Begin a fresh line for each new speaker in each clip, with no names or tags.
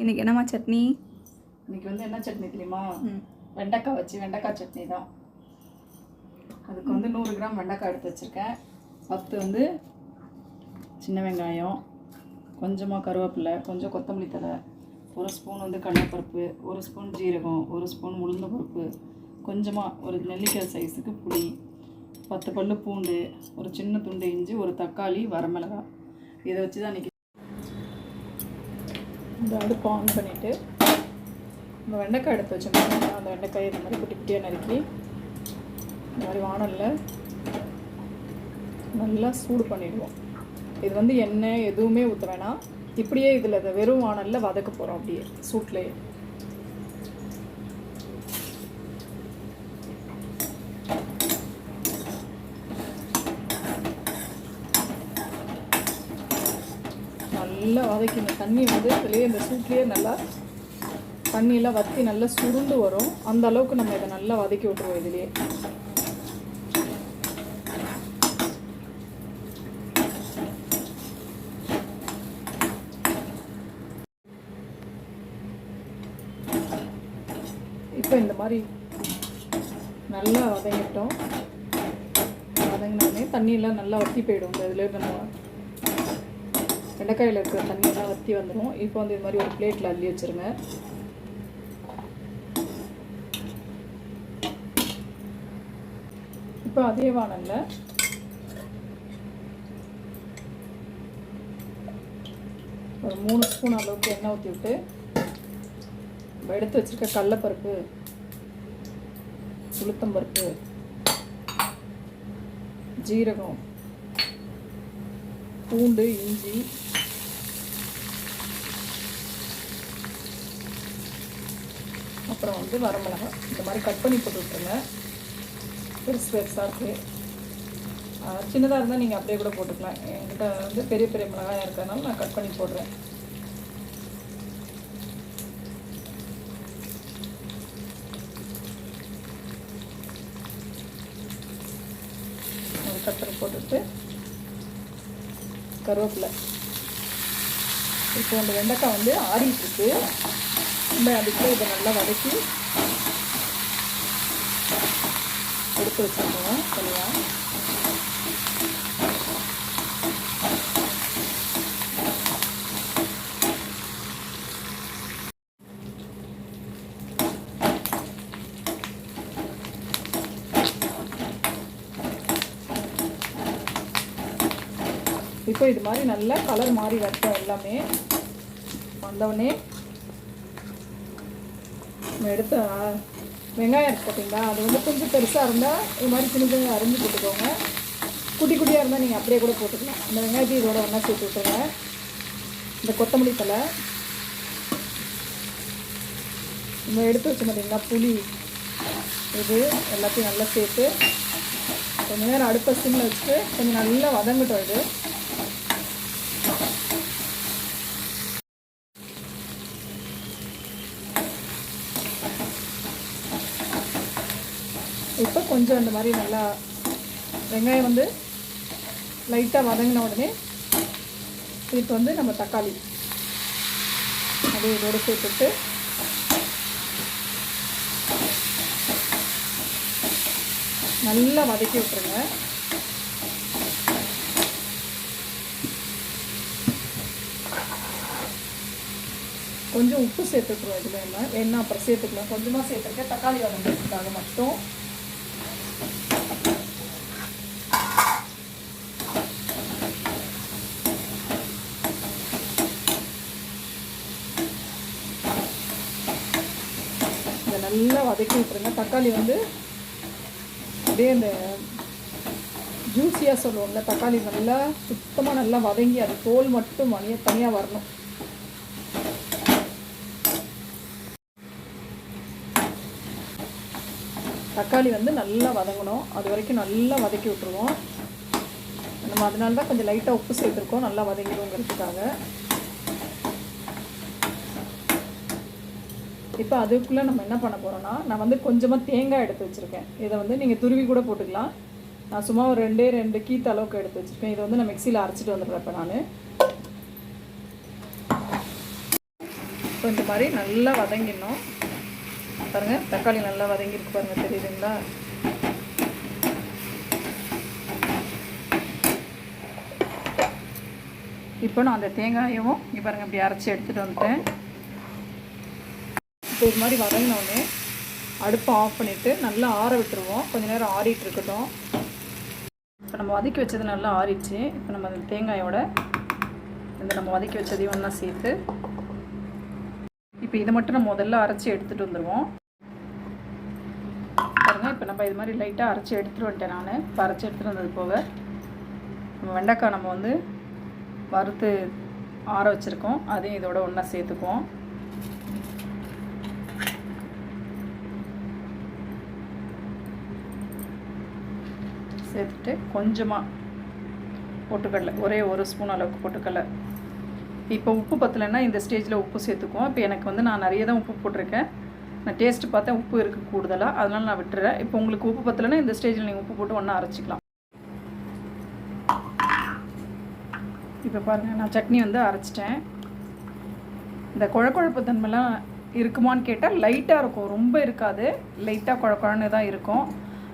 இன்னைக்கு என்னம்மா சட்னி?
இன்னைக்கு வந்து என்ன சட்னி தெரியுமா? வெண்டைக்காய் வச்சு வெண்டைக்காய் சட்னி தான். அதுக்கு வந்து நூறு கிராம் வெண்டைக்காய் எடுத்து வச்சுருக்கேன். பத்து வந்து சின்ன வெங்காயம் கொஞ்சமாக கருவேப்பிலை கொஞ்சம் கொத்தமல்லி தழை ஒரு ஸ்பூன் வந்து கடலைப்பருப்பு ஒரு ஸ்பூன் ஜீரகம் ஒரு ஸ்பூன் உளுந்த பருப்பு கொஞ்சமாக ஒரு நெல்லிக்காய் சைஸுக்கு புளி பத்து பல்லு பூண்டு ஒரு சின்ன துண்டு இஞ்சி ஒரு தக்காளி வரமிளகாய். இதை வச்சு தான் இன்றைக்கி இந்த அடுப்பு ஆன் பண்ணிவிட்டு இந்த வெண்டைக்காய் எடுத்து வச்சோம்னா அந்த வெண்டைக்காய் இந்த மாதிரி குட்டி குட்டியாக நறுக்கி இந்த மாதிரி வானலில் நல்லா சூடு பண்ணிடுவோம். இது வந்து எண்ணெய் எதுவுமே ஊற்ற வேணாம். இப்படியே இதில் இதை வெறும் வானலில் வதக்க போகிறோம் அப்படியே சூட்லேயே. நல்லா வதக்கிங்க தண்ணி வந்து இதுலேயே இந்த சூட்லேயே நல்லா தண்ணியெல்லாம் வற்றி நல்லா சுருண்டு வரும். அந்த அளவுக்கு நம்ம இதை நல்லா வதக்கி விட்டுருவோம் இதுலேயே. இப்போ இந்த மாதிரி நல்லா வதங்கிட்டோம். வதங்கினோடனே தண்ணியெல்லாம் நல்லா வற்றி போயிடும். இந்த இதில் நம்ம வெண்டைக்காயில் இருக்கிற தண்ணியெல்லாம் வற்றி வந்துடும் இப்போ வந்து இது மாதிரி ஒரு பிளேட்டில் அள்ளி வச்சுருங்க. இப்போ அதே வானல்ல ஒரு மூணு ஸ்பூன் அளவுக்கு எண்ணெய் ஊற்றி விட்டு எடுத்து வச்சுருக்க கடலப்பருப்பு உளுத்தம்பருப்பு ஜீரகம் பூண்டு இஞ்சி. அப்புறம் வந்து வரமிளகாய். இந்த மாதிரி கட் பண்ணி போட்டு விட்ருங்க பெருசு பெருசாக இருக்குது சின்னதாக இருந்தால் நீங்கள் அப்படியே கூட போட்டுக்கலாம். என்கிட்ட வந்து பெரிய பெரிய மிளகாயாக இருக்கிறதுனால நான் கட் பண்ணி போடுறேன். கட் பண்ணி போட்டுட்டு கருவேப்பிலை. இப்போ அந்த வெண்டைக்காய் வந்து ஆடிட்டுருக்கு நம்ம அதுக்குள்ள இதை நல்லா வதக்கி எடுத்து வச்சுருக்கோம் தனியாக இப்போ இது மாதிரி நல்லா கலர் மாறி வரட்டும் எல்லாமே. வந்தவுடனே நம்ம எடுத்த வெங்காயம் இருக்கு பார்த்தீங்களா? அது வந்து கொஞ்சம் பெருசாக இருந்தால் இது மாதிரி சின்ன சின்ன அரிஞ்சு போட்டுக்கோங்க. குட்டி குட்டியாக இருந்தால் நீங்கள் அப்படியே கூட போட்டுக்கலாம். இந்த வெங்காயத்தையும் இதோட ஒன்றா சேர்த்து விட்டுருங்க. இந்த கொத்தமல்லி தலை நம்ம எடுத்து வச்சு பார்த்தீங்களா? புளி. இது எல்லாத்தையும் நல்லா சேர்த்து கொஞ்ச நேரம் அடுப்பை சிம்மில் வச்சுட்டு கொஞ்சம் நல்லா வதங்கட்டும் இது. இப்போ கொஞ்சம் இந்த மாதிரி நல்லா வெங்காயம் வந்து லைட்டாக வதங்கின உடனே இப்போ வந்து நம்ம தக்காளி அப்படியே இதோடு சேர்த்துட்டு நல்லா வதக்கி விட்டுருங்க. கொஞ்சம் உப்பு சேர்த்துக்குறோம் இதில் என்ன வேணா அப்புறம் சேர்த்துக்கலாம். கொஞ்சமாக சேர்த்துருக்கேன். தக்காளி வதங்கிறதுக்காக மட்டும். நல்லா வதக்கி விட்டுருங்க. தக்காளி வந்து அப்படியே இந்த ஜூஸியாக சொல்லுவோம்ல தக்காளி நல்லா சுத்தமாக நல்லா வதங்கி அது தோல் மட்டும் மணிய தனியாக வரணும். தக்காளி வந்து நல்லா வதங்கணும். அது வரைக்கும் நல்லா வதக்கி விட்டுருவோம். நம்ம அதனால தான் கொஞ்சம் லைட்டாக உப்பு சேர்த்துருக்கோம். நல்லா வதங்கிடுங்கிறதுக்காக. இப்போ அதுக்குள்ளே நம்ம என்ன பண்ண போகிறோன்னா நான் வந்து கொஞ்சமாக தேங்காய் எடுத்து வச்சுருக்கேன். இதை வந்து நீங்கள் துருவி கூட போட்டுக்கலாம். நான் சும்மா ஒரு ரெண்டே ரெண்டு கீத்த அளவுக்கு எடுத்து வச்சுருக்கேன். இதை வந்து நான் மிக்சியில் அரைச்சிட்டு வந்துடுறேன் இப்போ நான். ஸோ இந்த மாதிரி நல்லா வதங்கிடணும். பாருங்கள் தக்காளி நல்லா வதங்கியிருக்கு பாருங்கள் தெரியுதுங்களா? இப்போ நான் அந்த தேங்காயும் இங்கே பாருங்கள் இப்படி அரைச்சி எடுத்துகிட்டு வந்துட்டேன். இப்போ இது மாதிரி வதங்கினோடனே அடுப்பை ஆஃப் பண்ணிவிட்டு நல்லா ஆற விட்டுருவோம். கொஞ்சம் நேரம் ஆறிட்டு இருக்கட்டும். இப்போ நம்ம வதக்கி வச்சது நல்லா ஆறிடுச்சு. இப்போ நம்ம அந்த தேங்காயோட இந்த நம்ம வதக்கி வச்சதையும் ஒன்றா சேர்த்து இப்போ இதை மட்டும் நம்ம முதல்ல அரைச்சி எடுத்துகிட்டு வந்துடுவோம் பாருங்கள் இப்போ நம்ம இது மாதிரி லைட்டாக அரைச்சி எடுத்துகிட்டு வந்துட்டேன் நான். இப்போ அரைச்சி எடுத்துகிட்டு வந்தது போக நம்ம வெண்டைக்காய் நம்ம வந்து வறுத்து ஆற வச்சுருக்கோம். அதையும் இதோட ஒன்றா சேர்த்துக்குவோம். சேர்த்துட்டு கொஞ்சமாக பொட்டுக்கடலை ஒரே ஒரு ஸ்பூன் அளவுக்கு பொட்டுக்கடலை. இப்போ உப்பு பத்தலைன்னா இந்த ஸ்டேஜில் உப்பு சேர்த்துக்குவோம். இப்போ எனக்கு வந்து நான் நிறைய தான் உப்பு போட்டிருக்கேன். நான் டேஸ்ட்டு பார்த்தேன் உப்பு இருக்குது கூடுதலாக அதனால் நான் விட்டுறேன். இப்போ உங்களுக்கு உப்பு பத்தலைன்னா இந்த ஸ்டேஜில் நீங்கள் உப்பு போட்டு ஒன்றா அரைச்சிக்கலாம். இப்போ பாருங்கள் நான் சட்னி வந்து அரைச்சிட்டேன். இந்த குழக்குழப்பு தன்மைலாம் இருக்குமான்னு கேட்டால் லைட்டாக இருக்கும். ரொம்ப இருக்காது. லைட்டாக குழக்குழன்னு தான் இருக்கும்.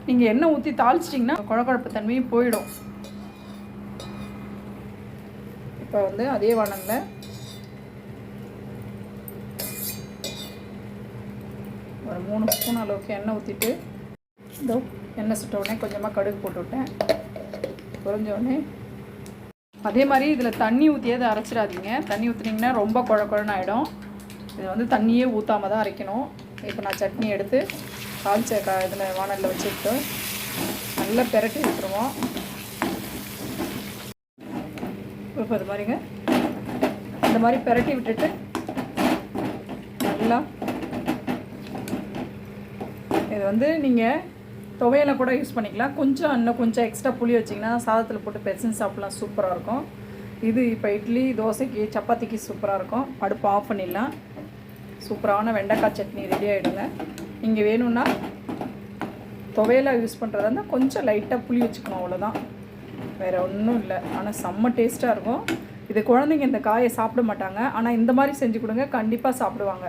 நீங்கள் எண்ணெய் ஊற்றி தாளிச்சிட்டிங்கன்னா குழக்குழப்பு தன்மையும் போயிடும். இப்போ வந்து அதே வானலில் ஒரு மூணு ஸ்பூன் அளவுக்கு எண்ணெய் ஊற்றிட்டு இதோ எண்ணெய் சுட்ட உடனே கொஞ்சமாக கடுகு போட்டு விட்டேன். உடனே அதே மாதிரி இதில் தண்ணி ஊற்றியாவது அரைச்சிடாதீங்க. தண்ணி ஊற்றுனீங்கன்னா ரொம்ப குழ குழன்னு ஆகிடும் இது வந்து தண்ணியே ஊற்றாம தான் அரைக்கணும். இப்போ நான் சட்னி எடுத்து தாளிச்ச க இதில் வானலில் வச்சுக்கிட்டு நல்லா பெரட்டி விட்டுருவோம். இப்போ இது மாதிரிங்க இந்த மாதிரி பெரட்டி விட்டுட்டு நல்லா இது வந்து நீங்கள் துவையில கூட யூஸ் பண்ணிக்கலாம். கொஞ்சம் இன்னும் கொஞ்சம் எக்ஸ்ட்ரா புளி வச்சிங்கன்னா சாதத்தில் போட்டு பெசன் சாப்பிட்லாம். சூப்பராக இருக்கும். இது இப்போ இட்லி தோசைக்கு சப்பாத்திக்கு சூப்பராக இருக்கும். அடுப்பு ஆஃப் பண்ணிடலாம். சூப்பரான வெண்டைக்காய் சட்னி ரெடி ஆகிடுங்க நீங்கள் வேணும்னா துவையலாக யூஸ் பண்ணுறதா இருந்தால் கொஞ்சம் லைட்டாக புளி வச்சுக்கணும் அவ்வளோதான் வேறு ஒன்றும் இல்லை. ஆனால் செம்ம டேஸ்ட்டாக இருக்கும். இது குழந்தைங்க இந்த காயை சாப்பிட மாட்டாங்க. ஆனால் இந்த மாதிரி செஞ்சு கொடுங்க கண்டிப்பாக சாப்பிடுவாங்க.